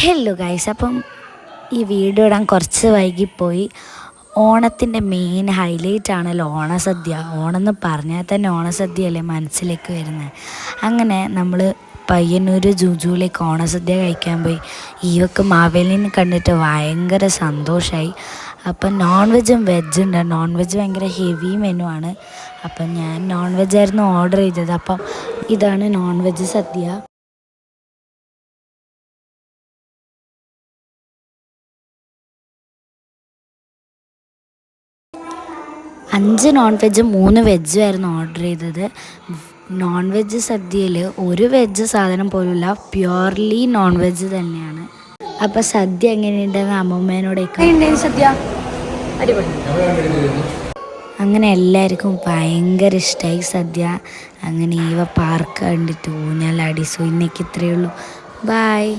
Hello guys അപ്പം ഈ video ഇടാൻ കുറച്ച് വൈകിപ്പോയി. ഓണത്തിന്റെ മെയിൻ ഹൈലൈറ്റ് ആണല്ലോ ഓണസദ്യ. ഓണം എന്ന് പറഞ്ഞാൽ തന്നെ ഓണസദ്യയല്ലേ മനസ്സിലേക്ക് വരുന്നത് അങ്ങനെ നമ്മൾ പയ്യന്നൂർ ജൂജുവിലേക്ക് ഓണസദ്യ കഴിക്കാൻ പോയി. ഈവക്ക് മാവേലിനെ കണ്ടിട്ട് ഭയങ്കര സന്തോഷമായി അപ്പം നോൺ വെജും വെജ് ഉണ്ട്. നോൺ വെജ് ഭയങ്കര ഹെവി മെനു ആണ്. അപ്പം ഞാൻ നോൺ വെജായിരുന്നു ഓർഡർ ചെയ്തത്. അപ്പം ഇതാണ് നോൺ വെജ് സദ്യ. അഞ്ച് നോൺ വെജ് മൂന്ന് വെജും ആയിരുന്നു ഓർഡർ ചെയ്തത്. നോൺ വെജ് സദ്യയിൽ ഒരു വെജ് സാധനം പോലുമില്ല പ്യുവർലി നോൺ വെജ് തന്നെയാണ്. അപ്പം സദ്യ എങ്ങനെയുണ്ടെന്ന് അമ്മൂമ്മേനോടൊക്കെ സദ്യ? അങ്ങനെ എല്ലാവർക്കും ഭയങ്കര ഇഷ്ടമായി സദ്യ. അങ്ങനെ ഈവ പാർക്ക് കണ്ടിട്ട് ഊഞ്ഞാലാടി സോ ഇന്നേക്ക് ഇത്രയേ ഉള്ളൂ. ബായ്